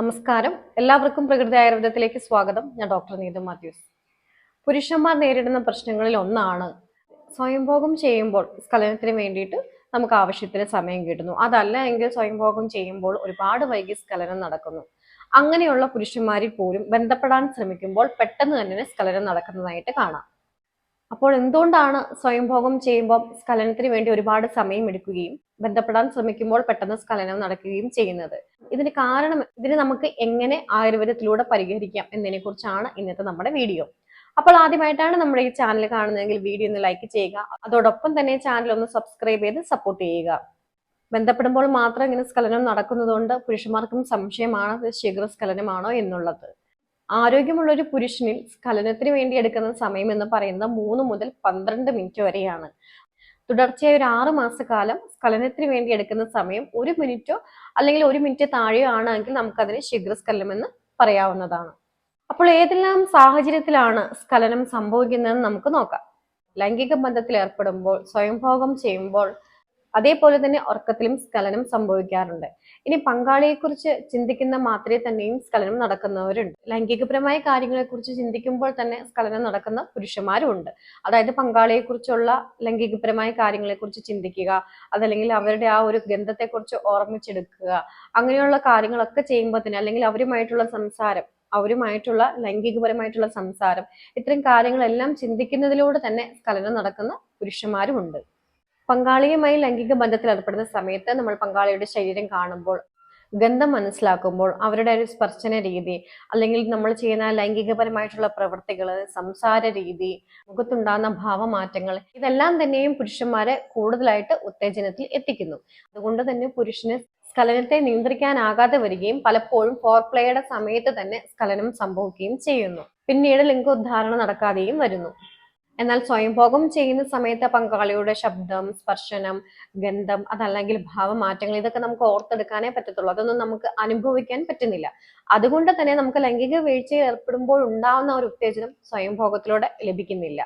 നമസ്കാരം. എല്ലാവർക്കും പ്രകൃതി ആയുർവേദത്തിലേക്ക് സ്വാഗതം. ഞാൻ ഡോക്ടർ നീത മാത്യൂസ്. പുരുഷന്മാർ നേരിടുന്ന പ്രശ്നങ്ങളിൽ ഒന്നാണ് സ്വയംഭോഗം ചെയ്യുമ്പോൾ സ്ഖലനത്തിന് വേണ്ടിയിട്ട് നമുക്ക് ആവശ്യത്തിന് സമയം കിട്ടുന്നു. അതല്ല എങ്കിൽ സ്വയംഭോഗം ചെയ്യുമ്പോൾ ഒരുപാട് വൈകി സ്ഖലനം നടക്കുന്നു. അങ്ങനെയുള്ള പുരുഷന്മാരിൽ പോലും ബന്ധപ്പെടാൻ ശ്രമിക്കുമ്പോൾ പെട്ടെന്ന് തന്നെ സ്ഖലനം നടക്കുന്നതായിട്ട് കാണാം. അപ്പോൾ എന്തുകൊണ്ടാണ് സ്വയംഭോഗം ചെയ്യുമ്പോൾ സ്കലനത്തിന് വേണ്ടി ഒരുപാട് സമയം എടുക്കുകയും ബന്ധപ്പെടാൻ ശ്രമിക്കുമ്പോൾ പെട്ടെന്ന് സ്കലനം നടക്കുകയും ചെയ്യുന്നത്? ഇതിന് കാരണം ഇതിന് നമുക്ക് എങ്ങനെ ആയുർവേദത്തിലൂടെ പരിഹരിക്കാം എന്നതിനെ കുറിച്ചാണ് ഇന്നത്തെ നമ്മുടെ വീഡിയോ. അപ്പോൾ ആദ്യമായിട്ടാണ് നമ്മുടെ ഈ ചാനൽ കാണുന്നതെങ്കിൽ വീഡിയോ ഒന്ന് ലൈക്ക് ചെയ്യുക. അതോടൊപ്പം തന്നെ ചാനൽ ഒന്ന് സബ്സ്ക്രൈബ് ചെയ്ത് സപ്പോർട്ട് ചെയ്യുക. ബന്ധപ്പെടുമ്പോൾ മാത്രം ഇങ്ങനെ സ്കലനം നടക്കുന്നതുകൊണ്ട് പുരുഷന്മാർക്കും സംശയമാണ് ശീഘ്രസ്ഖലനമാണോ എന്നുള്ളത്. ആരോഗ്യമുള്ള ഒരു പുരുഷനിൽ സ്ഖലനത്തിന് വേണ്ടി എടുക്കുന്ന സമയം എന്ന് പറയുന്നത് മൂന്ന് മുതൽ പന്ത്രണ്ട് മിനിറ്റ് വരെയാണ്. തുടർച്ചയായ ഒരു ആറ് മാസക്കാലം സ്ഖലനത്തിന് വേണ്ടി എടുക്കുന്ന സമയം ഒരു മിനിറ്റോ അല്ലെങ്കിൽ ഒരു മിനിറ്റ് താഴെയോ ആണെങ്കിൽ നമുക്കതിന് ശീഘ്രസ്ഖലനം എന്ന് പറയാവുന്നതാണ്. അപ്പോൾ ഏതെല്ലാം സാഹചര്യത്തിലാണ് സ്ഖലനം സംഭവിക്കുന്നതെന്ന് നമുക്ക് നോക്കാം. ലൈംഗിക ബന്ധത്തിൽ ഏർപ്പെടുമ്പോൾ സ്വയംഭോഗം ചെയ്യുമ്പോൾ അതേപോലെ തന്നെ ഉറക്കത്തിലും സ്കലനം സംഭവിക്കാറുണ്ട്. ഇനി പങ്കാളിയെക്കുറിച്ച് ചിന്തിക്കുന്ന മാത്രമേ തന്നെയും സ്കലനം നടക്കുന്നവരുണ്ട്. ലൈംഗികപരമായ കാര്യങ്ങളെക്കുറിച്ച് ചിന്തിക്കുമ്പോൾ തന്നെ സ്കലനം നടക്കുന്ന പുരുഷന്മാരും ഉണ്ട് അതായത് പങ്കാളിയെക്കുറിച്ചുള്ള ലൈംഗികപരമായ കാര്യങ്ങളെക്കുറിച്ച് ചിന്തിക്കുക അതല്ലെങ്കിൽ അവരുടെ ആ ഒരു ഗന്ധത്തെക്കുറിച്ച് ഓർമ്മിച്ചെടുക്കുക അങ്ങനെയുള്ള കാര്യങ്ങളൊക്കെ ചെയ്യുമ്പോൾ തന്നെ അല്ലെങ്കിൽ അവരുമായിട്ടുള്ള സംസാരം അവരുമായിട്ടുള്ള ലൈംഗികപരമായിട്ടുള്ള സംസാരം ഇത്തരം കാര്യങ്ങളെല്ലാം ചിന്തിക്കുന്നതിലൂടെ തന്നെ സ്കലനം നടക്കുന്ന പുരുഷന്മാരുമുണ്ട്. പങ്കാളിയുമായി ലൈംഗിക ബന്ധത്തിൽ ഏർപ്പെടുന്ന സമയത്ത് നമ്മൾ പങ്കാളിയുടെ ശരീരം കാണുമ്പോൾ ഗന്ധം മനസ്സിലാക്കുമ്പോൾ അവരുടെ ഒരു സ്പർശന രീതി അല്ലെങ്കിൽ നമ്മൾ ചെയ്യുന്ന ലൈംഗികപരമായിട്ടുള്ള പ്രവൃത്തികൾ സംസാര രീതി മുഖത്തുണ്ടാകുന്ന ഭാവമാറ്റങ്ങൾ ഇതെല്ലാം തന്നെയും പുരുഷന്മാരെ കൂടുതലായിട്ട് ഉത്തേജനത്തിൽ എത്തിക്കുന്നു. അതുകൊണ്ട് തന്നെ പുരുഷന് സ്ഖലനത്തെ നിയന്ത്രിക്കാനാകാതെ വരികയും പലപ്പോഴും ഫോർപ്ലേയുടെ സമയത്ത് തന്നെ സ്ഖലനം സംഭവിക്കുകയും ചെയ്യുന്നു. പിന്നീട് ലിംഗോദ്ധാരണം നടക്കാതെയും വരുന്നു. എന്നാൽ സ്വയംഭോഗം ചെയ്യുന്ന സമയത്ത് പങ്കാളിയുടെ ശബ്ദം സ്പർശനം ഗന്ധം അതല്ലെങ്കിൽ ഭാവമാറ്റങ്ങൾ ഇതൊക്കെ നമുക്ക് ഓർത്തെടുക്കാനേ പറ്റത്തുള്ളൂ. അതൊന്നും നമുക്ക് അനുഭവിക്കാൻ പറ്റുന്നില്ല. അതുകൊണ്ട് തന്നെ നമുക്ക് ലൈംഗിക വീഴ്ചയിൽ ഏർപ്പെടുമ്പോൾ ഉണ്ടാവുന്ന ഒരു ഉത്തേജനം സ്വയംഭോഗത്തിലൂടെ ലഭിക്കുന്നില്ല.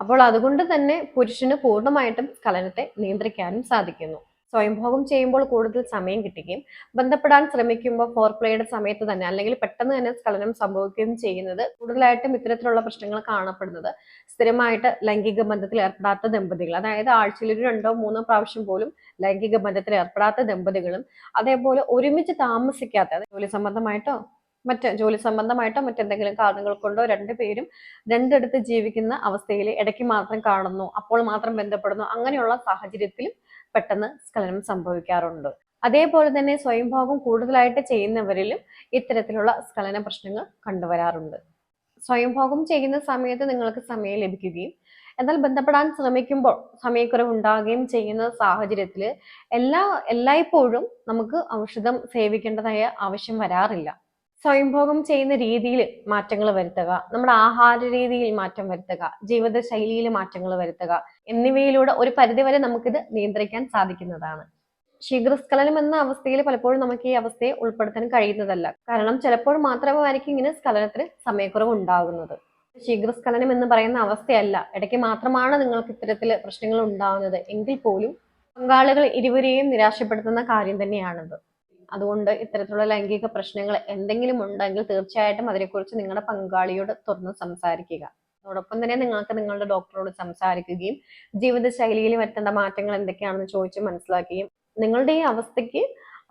അപ്പോൾ അതുകൊണ്ട് തന്നെ പുരുഷന് പൂർണമായിട്ടും കലനത്തെ നിയന്ത്രിക്കാനും സാധിക്കുന്നു. സ്വയംഭോഗം ചെയ്യുമ്പോൾ കൂടുതൽ സമയം കിട്ടുകയും ബന്ധപ്പെടാൻ ശ്രമിക്കുമ്പോൾ ഫോർ പ്ലേയുടെ സമയത്ത് തന്നെ അല്ലെങ്കിൽ പെട്ടെന്ന് തന്നെ സ്ഖലനം സംഭവിക്കുകയും ചെയ്യുന്നത് കൂടുതലായിട്ടും ഇത്തരത്തിലുള്ള പ്രശ്നങ്ങൾ കാണപ്പെടുന്നത്. സ്ഥിരമായിട്ട് ലൈംഗിക ബന്ധത്തിൽ ഏർപ്പെടാത്ത ദമ്പതികൾ അതായത് ആഴ്ചയിൽ ഒരു രണ്ടോ മൂന്നോ പ്രാവശ്യം പോലും ലൈംഗിക ബന്ധത്തിൽ ഏർപ്പെടാത്ത ദമ്പതികളും അതേപോലെ ഒരുമിച്ച് താമസിക്കാത്ത ജോലി സംബന്ധമായിട്ടോ മറ്റ് ജോലി സംബന്ധമായിട്ടോ മറ്റെന്തെങ്കിലും കാരണങ്ങൾ കൊണ്ടോ രണ്ടുപേരും രണ്ടിടത്ത് ജീവിക്കുന്ന അവസ്ഥയിൽ ഇടയ്ക്ക് മാത്രം കാണുന്നു. അപ്പോൾ മാത്രം ബന്ധപ്പെടുന്നു. അങ്ങനെയുള്ള സാഹചര്യത്തിലും പെട്ടെന്ന് സ്കലനം സംഭവിക്കാറുണ്ട്. അതേപോലെ തന്നെ സ്വയംഭോഗം കൂടുതലായിട്ട് ചെയ്യുന്നവരിലും ഇത്തരത്തിലുള്ള സ്കലന പ്രശ്നങ്ങൾ കണ്ടുവരാറുണ്ട്. സ്വയംഭോഗം ചെയ്യുന്ന സമയത്ത് നിങ്ങൾക്ക് സമയം ലഭിക്കുകയും എന്നാൽ ബന്ധപ്പെടാൻ ശ്രമിക്കുമ്പോൾ സമയക്കുറവ് ഉണ്ടാകുകയും ചെയ്യുന്ന സാഹചര്യത്തിൽ എല്ലാ എല്ലായ്പ്പോഴും നമുക്ക് ഔഷധം സേവിക്കേണ്ടതായ ആവശ്യം വരാറില്ല. സ്വയംഭോഗം ചെയ്യുന്ന രീതിയിൽ മാറ്റങ്ങൾ വരുത്തുക നമ്മുടെ ആഹാര രീതിയിൽ മാറ്റം വരുത്തുക ജീവിതശൈലിയിൽ മാറ്റങ്ങൾ വരുത്തുക എന്നിവയിലൂടെ ഒരു പരിധിവരെ നമുക്കിത് നിയന്ത്രിക്കാൻ സാധിക്കുന്നതാണ്. ശീഘ്രസ്ഖലനം എന്ന അവസ്ഥയിൽ പലപ്പോഴും നമുക്ക് ഈ അവസ്ഥയെ ഉൾപ്പെടുത്താൻ കഴിയുന്നതല്ല. കാരണം ചിലപ്പോൾ മാത്രമായിരിക്കും ഇങ്ങനെ സ്ഖലനത്തിന് സമയക്കുറവ് ഉണ്ടാകുന്നത് ശീഘ്രസ്ഖലനം എന്ന് പറയുന്ന അവസ്ഥയല്ല. ഇടയ്ക്ക് മാത്രമാണ് നിങ്ങൾക്ക് ഇത്തരത്തിൽ പ്രശ്നങ്ങൾ ഉണ്ടാകുന്നത്. എങ്കിൽ പോലും പങ്കാളികൾ ഇരുവരെയും നിരാശപ്പെടുത്തുന്ന കാര്യം തന്നെയാണത്. അതുകൊണ്ട് ഇത്തരത്തിലുള്ള ലൈംഗിക പ്രശ്നങ്ങൾ എന്തെങ്കിലും ഉണ്ടെങ്കിൽ തീർച്ചയായിട്ടും അതിനെക്കുറിച്ച് നിങ്ങളുടെ പങ്കാളിയോട് തുറന്ന് സംസാരിക്കുക. അതോടൊപ്പം തന്നെ നിങ്ങൾക്ക് നിങ്ങളുടെ ഡോക്ടറോട് സംസാരിക്കുകയും ജീവിതശൈലിയിൽ വരുത്തേണ്ട മാറ്റങ്ങൾ എന്തൊക്കെയാണെന്ന് ചോദിച്ച് മനസ്സിലാക്കുകയും നിങ്ങളുടെ ഈ അവസ്ഥയ്ക്ക്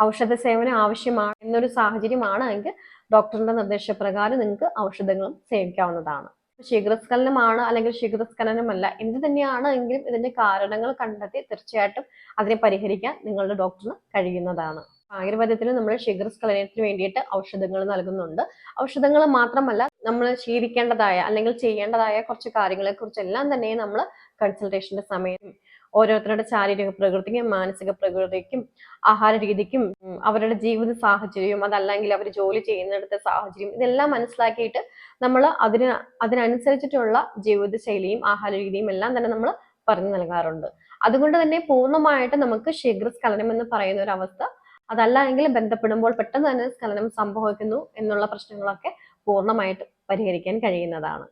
ഔഷധ സേവനം ആവശ്യമാണ് എന്നൊരു സാഹചര്യമാണ് എങ്കിൽ ഡോക്ടറിന്റെ നിർദ്ദേശപ്രകാരം നിങ്ങൾക്ക് ഔഷധങ്ങളും സേവിക്കാവുന്നതാണ്. ശീഘ്രസ്ഖലനമാണ് അല്ലെങ്കിൽ ശീഘ്രസ്ഖലനമല്ല എന്ത് തന്നെയാണ് എങ്കിലും ഇതിന്റെ കാരണങ്ങൾ കണ്ടെത്തി തീർച്ചയായിട്ടും അതിനെ പരിഹരിക്കാൻ നിങ്ങളുടെ ഡോക്ടറിന് കഴിയുന്നതാണ്. ആയുർവേദത്തിൽ നമ്മൾ ശീഘ്രസ്ഖലനത്തിന് വേണ്ടിയിട്ട് ഔഷധങ്ങൾ നൽകുന്നുണ്ട്. ഔഷധങ്ങൾ മാത്രമല്ല നമ്മൾ ശീലിക്കേണ്ടതായ അല്ലെങ്കിൽ ചെയ്യേണ്ടതായ കുറച്ച് കാര്യങ്ങളെ കുറിച്ചെല്ലാം തന്നെ നമ്മൾ കൺസൾട്ടേഷന്റെ സമയം ഓരോരുത്തരുടെ ശാരീരിക പ്രകൃതിക്കും മാനസിക പ്രകൃതിക്കും ആഹാര രീതിക്കും അവരുടെ ജീവിത സാഹചര്യവും അതല്ലെങ്കിൽ അവർ ജോലി ചെയ്യുന്നിടത്തെ സാഹചര്യം ഇതെല്ലാം മനസ്സിലാക്കിയിട്ട് നമ്മൾ അതിന് അതിനനുസരിച്ചിട്ടുള്ള ജീവിതശൈലിയും ആഹാര രീതിയും എല്ലാം തന്നെ നമ്മൾ പറഞ്ഞു നൽകാറുണ്ട്. അതുകൊണ്ട് തന്നെ പൂർണമായിട്ട് നമുക്ക് ശീഘ്രസ്ഖലനം എന്ന് പറയുന്ന ഒരു അവസ്ഥ അതല്ല എങ്കിലും ബന്ധപ്പെടുമ്പോൾ പെട്ടെന്ന് തന്നെ സ്ഖലനം സംഭവിക്കുന്നു എന്നുള്ള പ്രശ്നങ്ങളൊക്കെ പൂർണമായിട്ട് പരിഹരിക്കാൻ കഴിയുന്നതാണ്.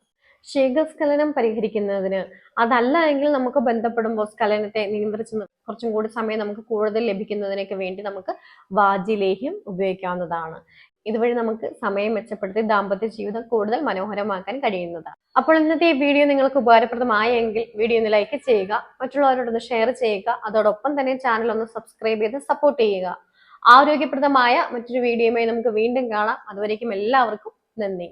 ശീഘ്രസ്ഖലനം പരിഹരിക്കുന്നതിന് അതല്ല എങ്കിൽ നമുക്ക് ബന്ധപ്പെടുമ്പോൾ സ്ഖലനത്തെ നിയന്ത്രിച്ച് കുറച്ചും കൂടി സമയം നമുക്ക് കൂടുതൽ ലഭിക്കുന്നതിനൊക്കെ വേണ്ടി നമുക്ക് വാജിലേഹ്യം ഉപയോഗിക്കാവുന്നതാണ്. ഇതുവഴി നമുക്ക് സമയം മെച്ചപ്പെടുത്തി ദാമ്പത്യ ജീവിതം കൂടുതൽ മനോഹരമാക്കാൻ കഴിയുന്നതാണ്. അപ്പോൾ ഇന്നത്തെ ഈ വീഡിയോ നിങ്ങൾക്ക് ഉപകാരപ്രദമായെങ്കിൽ വീഡിയോ ഒന്ന് ലൈക്ക് ചെയ്യുക മറ്റുള്ളവരോടൊന്ന് ഷെയർ ചെയ്യുക അതോടൊപ്പം തന്നെ ചാനൽ ഒന്ന് സബ്സ്ക്രൈബ് ചെയ്ത് സപ്പോർട്ട് ചെയ്യുക. ആരോഗ്യപ്രദമായ മറ്റൊരു വീഡിയോയുമായി നമുക്ക് വീണ്ടും കാണാം. അതുവരേക്കും എല്ലാവർക്കും നന്ദി.